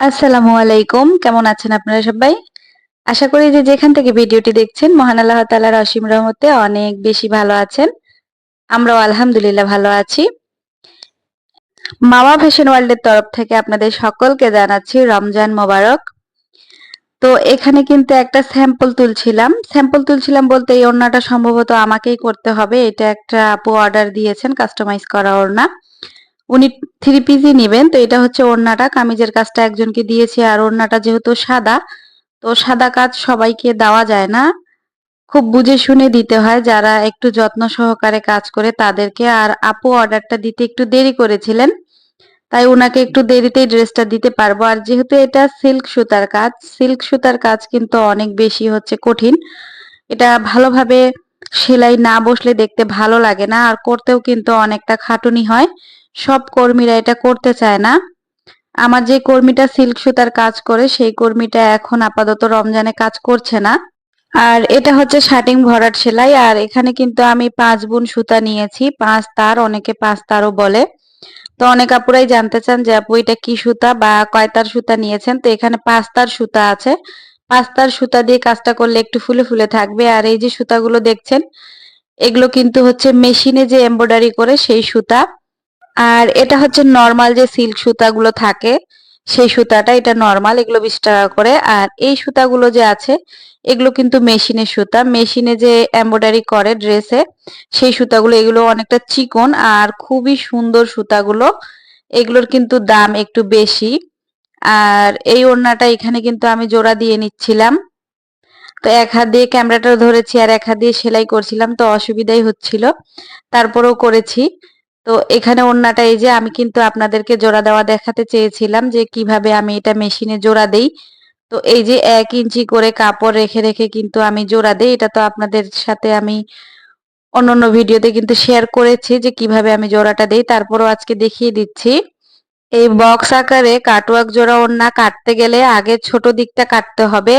আসসালামু আলাইকুম। কেমন আছেন আপনারা সবাই? আশা করি যে যেখান থেকে ভিডিওটি দেখছেন, মহান আল্লাহ তালার অসীম রহমতে অনেক বেশি ভালো আছেন। আমরাও আলহামদুলিল্লাহ ভালো আছি। মামা ফ্যাশন ওয়ার্ল্ডের তরফ থেকে আপনাদের সকলকে জানাচ্ছি রমজান মোবারক। তো এখানে কিন্তু একটা স্যাম্পল তুলছিলাম। স্যাম্পল তুলছিলাম বলতে এই ওড়নাটা সম্ভবত আমাকেই করতে হবে। এটা একটা আপু অর্ডার দিয়েছেন কাস্টমাইজ করা ওড়না। উনি থ্রি পিসই নেবেন, তো এটা হচ্ছে ওড়নাটা। কামিজের কাজটা একজনকে দিয়েছি, আর ওড়নাটা যেহেতু সাদা, তো সাদা কাজ সবাইকে দেওয়া যায় না। খুব বুঝে শুনে দিতে হয় যারা একটু যত্ন সহকারে কাজ করে তাদেরকে। আর আপু অর্ডারটা দিতে একটু দেরি করেছিলেন, তাই ওনাকে একটু দেরিতেই ড্রেসটা দিতে পারব। আর যেহেতু এটা সিল্ক সুতার কাজ সিল্ক সুতার কাজ কিন্তু অনেক বেশি হচ্ছে কঠিন। এটা ভালোভাবে সেলাই না বসলে দেখতে ভালো লাগে না, আর করতেও কিন্তু অনেকটা খাটুনি হয়। সব কর্মীরা এটা করতে চায় না। আমার যে কর্মীটা সিল্ক সুতার কাজ করে, সেই কর্মীটা এখন আপাতত রমজানে কাজ করছে না। আর এটা হচ্ছে শার্টিং ভরাট সেলাই। আর এখানে কিন্তু আমি পাঁচ বুন সুতা নিয়েছি। পাঁচ তার, অনেকে পাঁচ তারও বলে। তো অনেক আপুরাই জানতে চান যে, আপু, এটা কি সুতা বা কয় তার সুতা নিয়েছেন? তো এখানে পাঁচ তার সুতা আছে। পাঁচ তার সুতা দিয়ে কাজটা করলে একটু ফুলে ফুলে থাকবে। আর এই যে সুতাগুলো দেখছেন, এগুলো কিন্তু হচ্ছে মেশিনে যে এমব্রয়ডারি করে সেই সুতা। আর এটা হচ্ছে নর্মাল যে সিল্ক সুতাগুলো থাকে, সেই সুতাটা এটা নর্মাল এগুলো বিশ টাকা করে। আর এই সুতাগুলো যে আছে, এগুলো কিন্তু মেশিনের সুতা। মেশিনে যে এম্ব্রয়ডারি করে ড্রেসে সেই সুতাগুলো, এগুলো অনেকটা চিকন আর খুবই সুন্দর সুতাগুলো। এগুলোর কিন্তু দাম একটু বেশি। আর এই ওড়নাটা এখানে কিন্তু আমি জোড়া দিয়ে নিচ্ছিলাম। তো এক হাত দিয়ে ক্যামেরাটা ধরেছি আর এক হাত দিয়ে সেলাই করছিলাম, তো অসুবিধাই হচ্ছিল। তারপরেও করেছি। তো এখানে ওড়নাটা এই যে আমি কিন্তু আপনাদেরকে জোড়া দেওয়া দেখাতে চেয়েছিলাম যে কীভাবে আমি এটা মেশিনে জোড়া দেই। তো এই যে এক ইঞ্চি করে কাপড় রেখে রেখে কিন্তু আমি জোড়া দেই। এটা তো আপনাদের সাথে আমি অন্যান্য ভিডিওতে কিন্তু শেয়ার করেছি যে কীভাবে আমি জোড়াটা দেই। তারপরও আজকে দেখিয়ে দিচ্ছি। এই বক্স আকারে কাটওয়ার্ক জোড়া ওড়না কাটতে গেলে আগে ছোট দিকটা কাটতে হবে।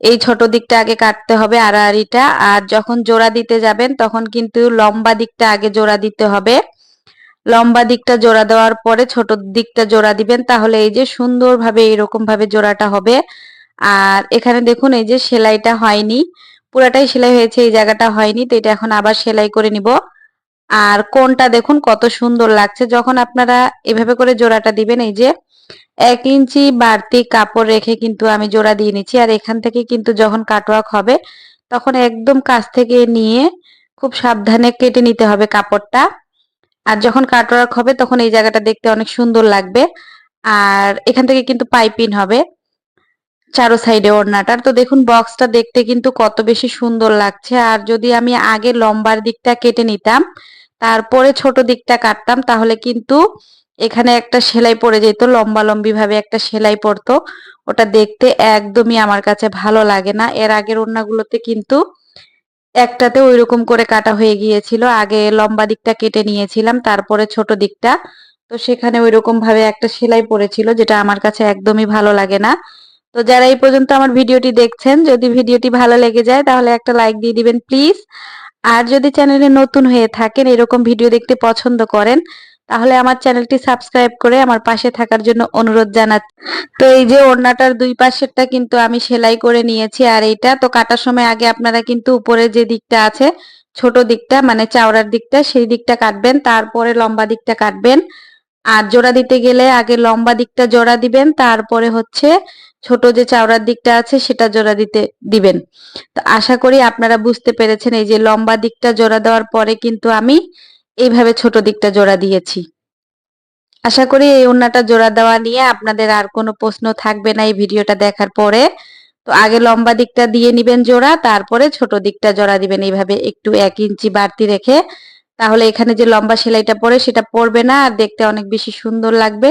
এই ছোট দিকটা আগে কাটতে হবে আড়াআড়িটা। আর যখন জোড়া দিতে যাবেন তখন কিন্তু লম্বা দিকটা আগে জোড়া দিতে হবে। লম্বা দিকটা জোড়া দেওয়ার পরে ছোট দিকটা জোড়া দিবেন, তাহলে এই যে সুন্দরভাবে এরকম ভাবে জোড়াটা হবে। আর এখানে দেখুন, এই যে সেলাইটা হয়নি, পুরাটাই সেলাই হয়েছে, এই জায়গাটা হয়নি, তো এটা এখন আবার সেলাই করে নিব। আর কোনটা দেখুন, কত সুন্দর লাগছে, যখন আপনারা এভাবে করে জোড়াটা দিবেন, এই যে এক ইঞ্চি বাড়তি কাপড় রেখে কিন্তু আমি জোড়া দিয়ে নিচ্ছি। আর এখান থেকে কিন্তু যখন কাটওয়ার্ক হবে, তখন একদম কাছ থেকে নিয়ে খুব সাবধানে কেটে নিতে হবে কাপড়টা। আর যখন কাটওয়ার্ক হবে তখন এই জায়গাটা দেখতে অনেক সুন্দর লাগবে। আর এখান থেকে কিন্তু পাইপিন হবে চারো সাইডে ওড়নাটার। তো দেখুন, বক্সটা দেখতে কিন্তু কত বেশি সুন্দর লাগছে। আর যদি আমি আগে লম্বার দিকটা কেটে নিতাম, তারপরে ছোট দিকটা কাটতাম, তাহলে কিন্তু এখানে একটা সেলাই পড়ে যেত লম্বা লম্বি ভাবে একটা সেলাই পড়তো। ওটা দেখতে একদমই আমার কাছে ভালো লাগে না। এর আগের ওড়নাগুলোতে কিন্তু একটাতে ওই রকম করে কাটা হয়ে গিয়েছিল। আগে লম্বা দিকটা কেটে নিয়েছিলাম, তারপরে ছোট দিকটা। তো সেখানে ওই রকম ভাবে একটা সেলাই পড়েছিল, যেটা আমার কাছে একদমই ভালো লাগে না। তো যারা এই পর্যন্ত আমার ভিডিওটি দেখছেন, যদি ভিডিওটি ভালো লেগে যায়, তাহলে একটা লাইক দিয়ে দিবেন, প্লিজ। আর যদি চ্যানেলে নতুন হয়ে থাকেন, এরকম ভিডিও দেখতে পছন্দ করেন তাহলে আমার চ্যানেলটি সাবস্ক্রাইব করে আমার পাশে থাকার জন্য অনুরোধ জানাচ্ছি তো এই যে ওড়নাটার দুই পাশেরটা কিন্তু আমি সেলাই করে নিয়েছি, আর এইটা তো কাটার সময় আগে আপনারা কিন্তু উপরে যে দিকটা আছে, ছোট দিকটা মানে চাওড়ার দিকটা, সেই দিকটা কাটবেন, তারপরে লম্বা দিকটা কাটবেন। আর জোড়া দিতে গেলে আগে লম্বা দিকটা জোড়া দিবেন, তারপরে হচ্ছে ছোট যে চাওড়ার দিকটা আছে সেটা জোড়া দিতে, দিবেন। তো আশা করি আপনারা বুঝতে পেরেছেন, এই যে লম্বা দিকটা জোড়া দেওয়ার পরে কিন্তু আমি এইভাবে ছোট দিকটা জোড়া দিয়েছি। আশা করি এই ওড়নাটা জোড়া দেওয়া নিয়ে আপনাদের আর কোনো প্রশ্ন থাকবে না এই ভিডিওটা দেখার পরে। তো আগে লম্বা দিকটা দিয়ে নিবেন জোড়া, তারপরে ছোট দিকটা জোড়া দিবেন এইভাবে একটু এক ইঞ্চি বাড়তি রেখে। তাহলে এখানে যে লম্বা সেলাইটা পরে সেটা পড়বে না আর দেখতে অনেক বেশি সুন্দর লাগবে।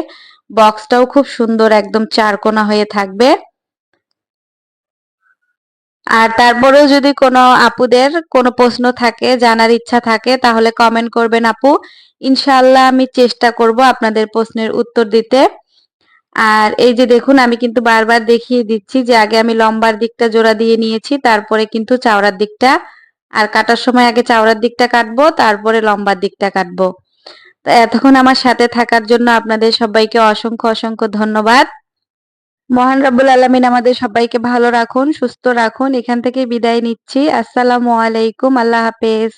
বক্সটাও খুব সুন্দর, একদম চারকোনা হয়ে থাকবে। আর তারপরেও যদি কোনো আপুদের কোনো প্রশ্ন থাকে, জানার ইচ্ছা থাকে, তাহলে কমেন্ট করবেন আপু। ইনশাল্লাহ আমি চেষ্টা করব আপনাদের প্রশ্নের উত্তর দিতে। আর এই যে দেখুন, আমি কিন্তু বারবার দেখিয়ে দিচ্ছি যে আগে আমি লম্বার দিকটা জোড়া দিয়ে নিয়েছি, তারপরে কিন্তু চাওড়ার দিকটা। আর কাটার সময় আগে চাওড়ার দিকটা কাটবো, তারপরে লম্বার দিকটা কাটবো। তো এতক্ষণ আমার সাথে থাকার জন্য আপনাদের সবাইকে অসংখ্য অসংখ্য ধন্যবাদ। মহান রাবুল আলমিন আমাদের সবাইকে ভালো রাখুন, সুস্থ রাখুন। এখান থেকে বিদায় নিচ্ছি। আসসালামু আলাইকুম। আল্লাহ হাফেজ।